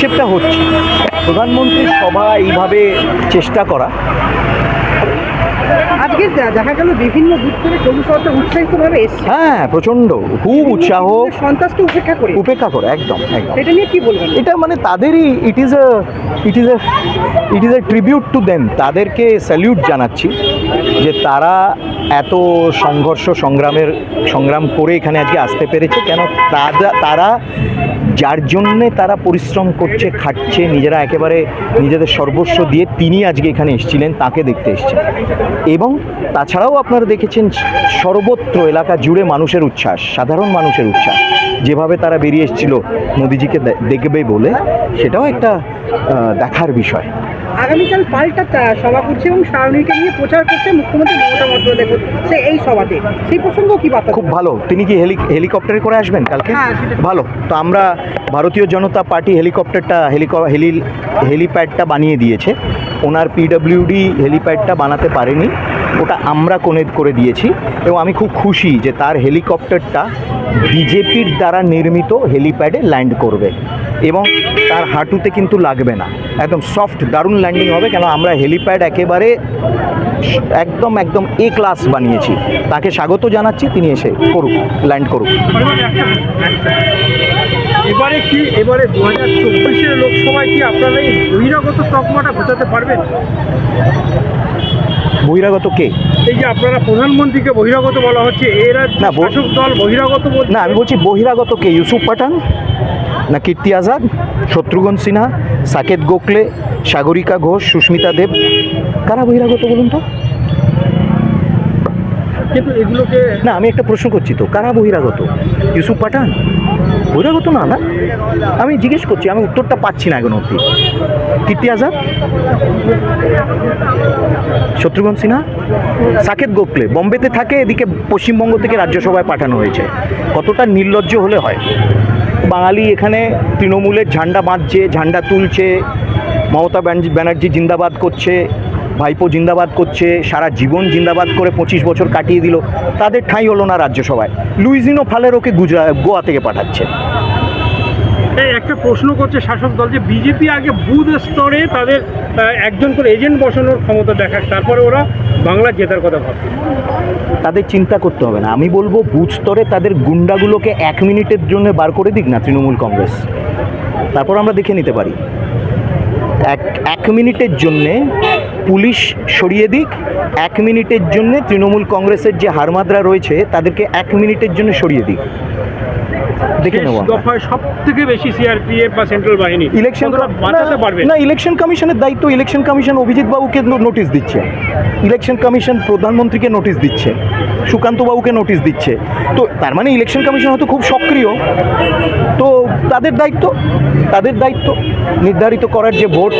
হিসেবটা হচ্ছে। প্রধানমন্ত্রীর সভা এইভাবে চেষ্টা করা। আজকে দেখা গেল বিভিন্ন দিক থেকে কবি সরকার উৎসাহিত ভাবে এসছে। হ্যাঁ প্রচণ্ড। খুব উৎসাহ। সন্ত্রাসকে উপেক্ষা করে। উপেক্ষা করে একদম একদম। এটা নিয়ে কি বলবেন? এটা মানে তাদেরই it is a it is a it is a tribute to them তাদেরকে স্যালিউট জানাচ্ছি। যে তারা এত সংঘর্ষ, সংগ্রামের, সংগ্রাম করে এখানে আজকে আসতে পেরেছে, কেন তারা যার জন্যে তারা পরিশ্রম করছে, খাটছে, নিজেরা একেবারে নিজেদের সর্বস্ব দিয়ে তিনি আজকে এখানে এসেছিলেন, তাকে দেখতে এসেছেন। এবং তাছাড়াও আপনারা দেখেছেন, সর্বত্র এলাকা জুড়ে মানুষের উচ্ছ্বাস, সাধারণ মানুষের উচ্ছ্বাস। যেভাবে তারা বেরিয়ে এসেছিল মোদিজিকে দেখবে বলে সেটাও একটা দেখার বিষয়। আগামীকাল পাল্টা সভা করছে এবং সারণীকে নিয়ে প্রচার করছে মুখ্যমন্ত্রী মমতা বন্দ্যোপাধ্যায় এই সভাতে সেই প্রসঙ্গ কি বার্তা খুব ভালো। তিনি কি হেলি হেলিকপ্টারে করে আসবেন কালকে? হ্যাঁ, ভালো। তো আমরা ভারতীয় জনতা পার্টি হেলিকপ্টারটা হেলিক হেলি হেলিপ্যাডটা বানিয়ে দিয়েছে। ওনার পিডব্লিউডি হেলিপ্যাডটা বানাতে পারেনি। ওটা আমরা কোনে করে দিয়েছি এবং আমি খুব খুশি যে তার হেলিকপ্টারটা বিজেপির দ্বারা নির্মিত হেলিপ্যাডে ল্যান্ড করবে এবং তার হাঁটুতে কিন্তু লাগবে না। একদম সফট দারুণ ল্যান্ডিং হবে কেন আমরা হেলিপ্যাড একেবারে একদম একদম এ ক্লাস বানিয়েছি। তাকে স্বাগত জানাচ্ছি, তিনি এসে করুক ল্যান্ড করুক। এবারে কি, এবারে দু হাজার চব্বিশের লোকসভায় আপনারা এই বহিরাগত তকমাটা ঘোচাতে পারবেন? বহিরাগত কে? এই যে আপনারা প্রধানমন্ত্রীকে বহিরাগত বলা হচ্ছে এরা না, শাসক দল বহিরাগত না আমি বলছি বহিরাগত কে? ইউসুফ পাঠান? না কীর্তি আজাদ? শত্রুঘ্ন সিনহা? সাকেত গোখলে? সাগরিকা ঘোষ? সুস্মিতা দেব? কারা বহিরাগত বলুন তো? কিন্তু এগুলোকে না, আমি একটা প্রশ্ন করছি তো, কারা বহিরাগত? ইউসুফ পাঠান? বহিরাগত না না। আমি জিজ্ঞেস করছি, আমি উত্তরটা পাচ্ছি না এখন অবধি। কীর্তি আজাদ? শত্রুঘ্ন সিনহা? সাকেত গোখলে, বম্বেতে থাকে, এদিকে পশ্চিমবঙ্গ থেকে রাজ্যসভায় পাঠানো হয়েছে। কতটা নির্লজ্জ হলে হয়? বাঙালি এখানে তৃণমূলের ঝান্ডা বাঁধছে, ঝান্ডা তুলছে, মমতা ব্যান- ব্যানার্জি জিন্দাবাদ করছে ভাইপো জিন্দাবাদ করছে সারা জীবন জিন্দাবাদ করে পঁচিশ বছর কাটিয়ে দিল তাদের ঠাঁই হলো না রাজ্যসভায়। লুইজিনো ফালেরোকে গুজরাট গোয়া থেকে পাঠাচ্ছে। একটা প্রশ্ন করছে শাসক দল যে বিজেপি আগে বুথ স্তরে তাদের একজন করে এজেন্ট বসানোর ক্ষমতা দেখায় তারপরে ওরা বাংলা জেতার কথা ভাবছে। তাদের চিন্তা করতে হবে না। আমি বলব বুথ স্তরে তাদের গুন্ডাগুলোকে এক মিনিটের জন্য বার করে দিক না তৃণমূল কংগ্রেস। তারপর আমরা দেখে নিতে পারি। এক এক মিনিটের জন্যে পুলিশ সরিয়ে দিক। এক মিনিটের জন্য তৃণমূল কংগ্রেসের যে হারমাদরা রয়েছে, তাদেরকে এক মিনিটের জন্য সরিয়ে দিক। দেখে আমরা। দফায় সব থেকে বেশি সিআরপিএফ বা সেন্ট্রাল বাহিনী। ইলেকশন বাঁচাতে পারবে। না ইলেকশন কমিশনের দায়িত্ব ইলেকশন কমিশন অভিজিৎ বাবুকে নোটিশ দিচ্ছে। ইলেকশন কমিশন প্রধানমন্ত্রীকে নোটিশ দিচ্ছে। সুকান্ত বাবুকে নোটিশ দিচ্ছে। তো তার মানে ইলেকশন কমিশন হয়তো খুব সক্রিয়। তো তাদের দায়িত্ব তাদের দায়িত্ব নির্ধারিত করার যে ভোট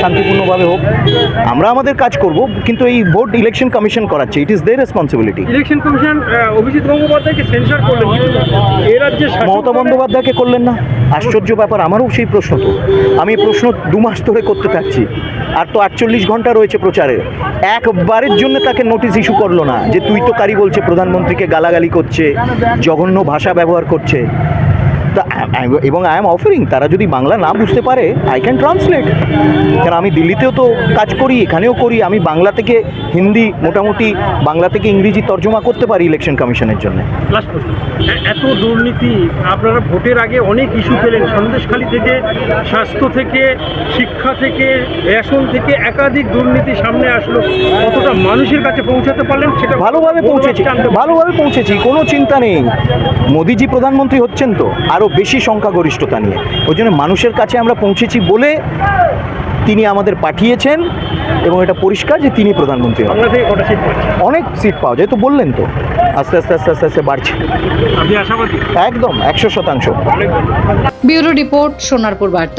শান্তিপূর্ণভাবে হোক আমরা আমাদের কাজ করব কিন্তু এই ভোট ইলেকশন কমিশন করাচ্ছে। It is their responsibility election commission Abhijit গঙ্গোপাধ্যায়কে সেন্সার করলেন এ রাজ্যে মমতা বন্দ্যোপাধ্যায়কে করলেন না? আশ্চর্য ব্যাপার, আমারও সেই প্রশ্ন তো। আমি প্রশ্ন দু মাস ধরে করতে থাকছি আর তো আটচল্লিশ ঘণ্টা রয়েছে প্রচারে একবারের জন্য তাকে নোটিশ ইস্যু করল না যে তুই তো কারি বলছে, প্রধানমন্ত্রীকে গালাগালি করছে, জঘন্য ভাষা ব্যবহার করছে। এবং আই এম অফারিং তারা যদি বাংলা না বুঝতে পারে আই ক্যান ট্রান্সলেট কারণ আমি দিল্লিতেও তো কাজ করি এখানেও করি আমি বাংলা থেকে হিন্দি মোটামুটি বাংলা থেকে ইংরেজি তর্জমা করতে পারি ইলেকশন কমিশনের জন্য। এত দুর্নীতি আপনারা ভোটের আগে অনেক ইস্যু পেলেন সন্দেশখালী থেকে স্বাস্থ্য থেকে শিক্ষা থেকে রেশন থেকে একাধিক দুর্নীতি সামনে আসলো। কতটা মানুষের কাছে পৌঁছাতে পারলেন সেটা ভালোভাবে পৌঁছেছি। ভালোভাবে পৌঁছেছি কোনো চিন্তা নেই। মোদিজি প্রধানমন্ত্রী হচ্ছেন তো আরও বেশি সংখ্যাগরিষ্ঠতা নিয়ে। ওই জন্য মানুষের কাছে আমরা পৌঁছেছি বলে তিনি আমাদের পাঠিয়েছেন এবং এটা পরিষ্কার যে তিনি প্রধানমন্ত্রী হবেন অনেক সিট পাওয়া যায় তো বললেন তো। আস্তে আস্তে আস্তে আস্তে আস্তে বাড়ছে। একদম একশো শতাংশ। ব্যুরো রিপোর্ট সোনারপুর বার্তা।